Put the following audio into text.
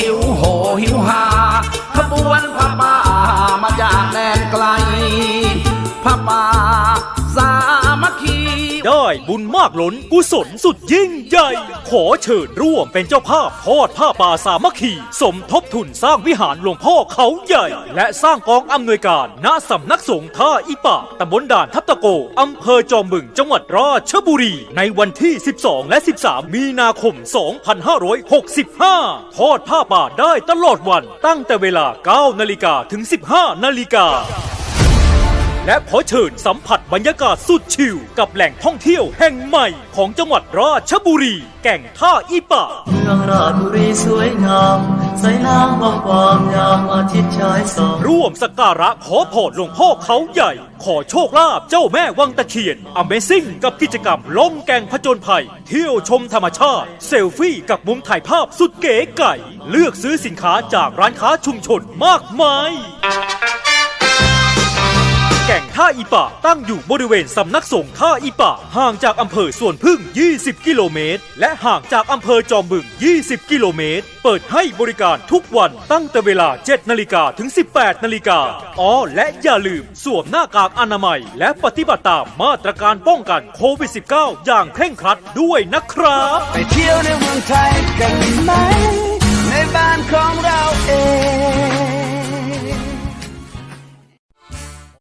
หิวโหหิวหา ขบวนพระป่ามาจากแดนไกลพระป่า ได้บุญมากล้นกุศลสุดยิ่งใหญ่ ขอเชิญร่วมเป็นเจ้าภาพทอดผ้าป่าสามัคคี สมทบทุนสร้างวิหารหลวงพ่อเขาใหญ่ และสร้างกองอำนวยการณสำนักสงฆ์ท่าอิปะตำบลด่านทับตะโกอำเภอจอมบึงจังหวัดราชบุรี ในวันที่ 12 และ 13 มีนาคม 2565 ทอดผ้าป่าได้ตลอดวันตั้งแต่เวลา 9 นาฬิกาถึง 15 นาฬิกา และขอเชิญสัมผัสบรรยากาศสุดชิลกับแหล่งท่องเที่ยวแห่งใหม่ของจังหวัดราชบุรี แก่งท่าอีปะเมืองราชบุรีสวยงามใสน้ำวังความยามอาทิตย์ชายส่องร่วมสักการะขอพรหลวงพ่อเขาใหญ่ ขอโชคลาภเจ้าแม่วังตะเคียน Amazing กับกิจกรรมล่องแก่งผจญภัย เที่ยวชมธรรมชาติ เซลฟี่กับมุมถ่ายภาพสุดเก๋ไก่ เลือกซื้อสินค้าจากร้านค้าชุมชนมากมายแก่ งท่าอีปะ ตั้งอยู่บริเวณสำนักสงฆ์ท่าอีปะ ห่างจากอำเภอสวนพึ่ง 20 กิโลเมตร และห่างจากอำเภอจอมบึง 20 กิโลเมตร เปิดให้บริการทุกวันตั้งแต่เวลา 7 นาฬิกาถึง 18 นาฬิกาอ๋อและอย่าลืมสวมหน้ากากอนามัย และปฏิบัติตามมาตรการป้องกันโควิด -19 อย่างเคร่งครัดด้วยนะครับ ไปเที่ยวในเมืองไทยกันไหม